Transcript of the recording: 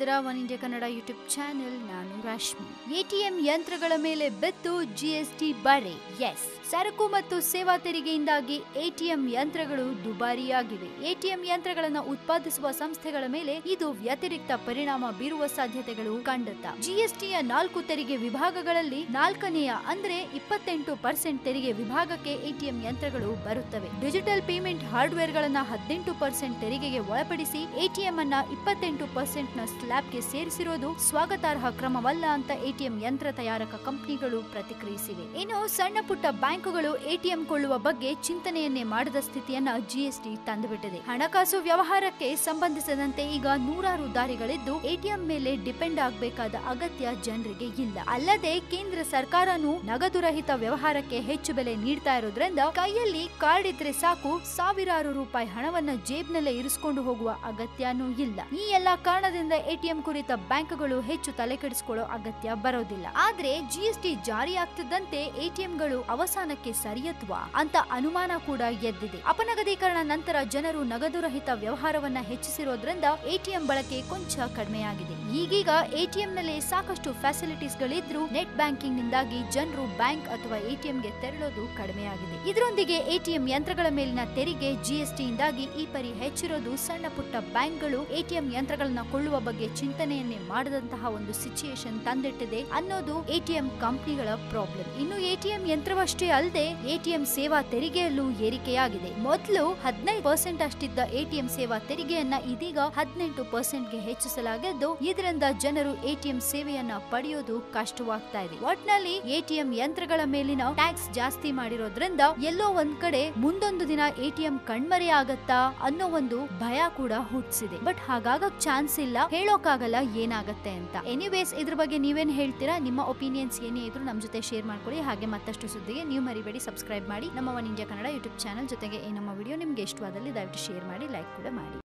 ನೋಡ್ತಾ ಇದ್ದೀರಾ one India Kannada YouTube channel ನಾನು ರಾಶ್ಮಿ ಎಟಿಎಂ ಯಂತ್ರಗಳ ಮೇಲೆ ಬೆತ್ತು ಜಿಎಸ್ಟಿ ಬರೆ ಎಸ್ ಸರಕು ಮತ್ತು ಸೇವಾ ತೆರಿಗೆಯಿಂದಾಗಿ ಎಟಿಎಂ ಯಂತ್ರಗಳು ದುಬಾರಿಯಾಗಿವೆ. ಎಟಿಎಂ ಯಂತ್ರಗಳನ್ನು ಉತ್ಪಾದಿಸುವ ಸಂಸ್ಥೆಗಳ ಮೇಲೆ ಇದು ವ್ಯತಿರಿಕ್ತ ಪರಿಣಾಮ ಬೀರುವ ಸಾಧ್ಯತೆಗಳು ಕಂಡತ. ಜಿಎಸ್ಟಿಯ ನಾಲ್ಕು ತೆರಿಗೆ ವಿಭಾಗಗಳಲ್ಲಿ ನಾಲ್ಕನೆಯ ಅಂದ್ರೆ ಇಪ್ಪತ್ತೆಂಟು ಪರ್ಸೆಂಟ್ ತೆರಿಗೆ ವಿಭಾಗಕ್ಕೆ ಎಟಿಎಂ ಯಂತ್ರಗಳು ಬರುತ್ತವೆ. ಡಿಜಿಟಲ್ ಪೇಮೆಂಟ್ ಹಾರ್ಡ್ವೇರ್ ಗಳನ್ನ ಹದಿನೆಂಟು ಪರ್ಸೆಂಟ್ ತೆರಿಗೆಗೆ ಒಳಪಡಿಸಿ ಎಟಿಎಂ ಅನ್ನ ಇಪ್ಪತ್ತೆಂಟು ಪರ್ಸೆಂಟ್ನ ಸ್ಲ್ಯಾಬ್ಗೆ ಸೇರಿಸಿರೋದು ಸ್ವಾಗತಾರ್ಹ ಕ್ರಮವಲ್ಲ ಅಂತ ಎಟಿಎಂ ಯಂತ್ರ ತಯಾರಕ ಕಂಪನಿಗಳು ಪ್ರತಿಕ್ರಿಯಿಸಿವೆ. ಇನ್ನು ಸಣ್ಣ ಪುಟ್ಟ ಬ್ಯಾಂಕುಗಳು ಎಟಿಎಂ ಕೊಳ್ಳುವ ಬಗ್ಗೆ ಚಿಂತನೆಯನ್ನೇ ಮಾಡದ ಸ್ಥಿತಿಯನ್ನ ಜಿಎಸ್ಟಿ ತಂದುಬಿಟ್ಟಿದೆ. ಹಣಕಾಸು ವ್ಯವಹಾರಕ್ಕೆ ಸಂಬಂಧಿಸಿದಂತೆ ಈಗ ನೂರಾರು ದಾರಿಗಳಿದ್ದು ಎಟಿಎಂ ಮೇಲೆ ಡಿಪೆಂಡ್ ಆಗಬೇಕಾದ ಅಗತ್ಯ ಜನರಿಗೆ ಇಲ್ಲ. ಅಲ್ಲದೆ ಕೇಂದ್ರ ಸರ್ಕಾರನು ನಗದು ರಹಿತ ವ್ಯವಹಾರಕ್ಕೆ ಹೆಚ್ಚು ಬೆಲೆ ನೀಡ್ತಾ ಇರೋದ್ರಿಂದ ಕೈಯಲ್ಲಿ ಕಾರ್ಡ್ ಇದ್ರೆ ಸಾಕು, ಸಾವಿರಾರು ರೂಪಾಯಿ ಹಣವನ್ನ ಜೇಬ್ನಲ್ಲೇ ಇರಿಸಿಕೊಂಡು ಹೋಗುವ ಅಗತ್ಯನೂ ಇಲ್ಲ. ಈ ಎಲ್ಲಾ ಕಾರಣದಿಂದ ಎಟಿಎಂ ಕುರಿತ ಬ್ಯಾಂಕ್ಗಳು ಹೆಚ್ಚು ತಲೆ ಕೆಡಿಸಿಕೊಳ್ಳೋ ಅಗತ್ಯ ಬರೋದಿಲ್ಲ. ಆದ್ರೆ ಜಿಎಸ್ಟಿ ಜಾರಿ ಆಗ್ತಿದ್ದಂತೆ ಎಟಿಎಂಗಳು ಅವಸಾನಕ್ಕೆ ಸರಿಯತ್ವ ಅಂತ ಅನುಮಾನ ಕೂಡ ಎದ್ದಿದೆ. ಅಪನಗದೀಕರಣ ನಂತರ ಜನರು ನಗದು ರಹಿತ ವ್ಯವಹಾರವನ್ನ ಹೆಚ್ಚಿಸಿರೋದ್ರಿಂದ ಎಟಿಎಂ ಬಳಕೆ ಕೊಂಚ ಕಡಿಮೆಯಾಗಿದೆ. ಈಗೀಗ ಎಟಿಎಂ ನಲ್ಲಿ ಸಾಕಷ್ಟು ಫೆಸಿಲಿಟೀಸ್ ಗಳಿದ್ರೂ ನೆಟ್ ಬ್ಯಾಂಕಿಂಗ್ ನಿಂದಾಗಿ ಜನರು ಬ್ಯಾಂಕ್ ಅಥವಾ ಎಟಿಎಂ ಗೆ ತೆರಳೋದು ಕಡಿಮೆಯಾಗಿದೆ. ಇದರೊಂದಿಗೆ ಎಟಿಎಂ ಯಂತ್ರಗಳ ಮೇಲಿನ ತೆರಿಗೆ ಜಿಎಸ್ಟಿಯಿಂದಾಗಿ ಈ ಪರಿ ಹೆಚ್ಚಿರೋದು ಸಣ್ಣ ಪುಟ್ಟ ಬ್ಯಾಂಕ್ಗಳು ಎಟಿಎಂ ಯಂತ್ರಗಳನ್ನ ಕೊಳ್ಳುವ ಬಗ್ಗೆ ಚಿಂತನೆಯನ್ನೇ ಮಾಡದಂತಹ ಒಂದು ಸಿಚುಯೇಷನ್ ತಂದಿಟ್ಟಿದೆ ಅನ್ನೋದು ಎಟಿಎಂ ಕಂಪನಿಗಳ ಪ್ರಾಬ್ಲಮ್ ಇನ್ನು ಎಟಿಎಂ ಯಂತ್ರವಷ್ಟೇ ಅಲ್ಲದೆ ಎಟಿಎಂ ಸೇವಾ ತೆರಿಗೆಯಲ್ಲೂ ಏರಿಕೆಯಾಗಿದೆ. ಮೊದಲು ಹದಿನೈದು ಪರ್ಸೆಂಟ್ ಅಷ್ಟಿದ್ದ ಎಟಿಎಂ ಸೇವಾ ತೆರಿಗೆಯನ್ನ ಇದೀಗ ಹದಿನೆಂಟು ಪರ್ಸೆಂಟ್ಗೆ ಹೆಚ್ಚಿಸಲಾಗಿದ್ದು, ಇದರಿಂದ ಜನರು ಎಟಿಎಂ ಸೇವೆಯನ್ನ ಪಡೆಯೋದು ಕಷ್ಟವಾಗ್ತಾ ಇದೆ. ಒಟ್ನಲ್ಲಿ ಎಟಿಎಂ ಯಂತ್ರಗಳ ಮೇಲಿನ ಟ್ಯಾಕ್ಸ್ ಜಾಸ್ತಿ ಮಾಡಿರೋದ್ರಿಂದ ಎಲ್ಲೋ ಒಂದ್ ಕಡೆ ಮುಂದೊಂದು ದಿನ ಎಟಿಎಂ ಕಣ್ಮರೆ ಆಗತ್ತಾ ಅನ್ನೋ ಒಂದು ಭಯ ಕೂಡ ಹುಟ್ಟಿಸಿದೆ ಬಟ್ ಹಾಗಾಗ ಚಾನ್ಸ್ ಇಲ್ಲ. ಹೇಳೋಕ್ಕಾಗಲ್ಲ ಏನಾಗುತ್ತೆ ಅಂತ. ಎನಿವೇಸ್ ಇದ್ರ ಬಗ್ಗೆ ನೀವೇನು ಹೇಳ್ತೀರಾ? ನಿಮ್ಮ ಒಪಿನಿಯನ್ಸ್ ಏನೇ ಇದ್ರು ನಮ್ಮ ಜೊತೆ ಶೇರ್ ಮಾಡ್ಕೊಳ್ಳಿ. ಹಾಗೆ ಮತ್ತಷ್ಟು ಸುದ್ದಿಗೆ ನೀವು ಮರಿಬೇಡಿ ಸಬ್ಸ್ಕ್ರೈಬ್ ಮಾಡಿ. ನಮ್ಮ one India Kannada YouTube channel ಜೊತೆಗೆ ಈ ನಮ್ಮ ವಿಡಿಯೋ ನಿಮ್ಗೆ ಇಷ್ಟವಾದಲ್ಲಿ ದಯವಿಟ್ಟು ಶೇರ್ ಮಾಡಿ ಲೈಕ್ ಕೂಡ ಮಾಡಿ.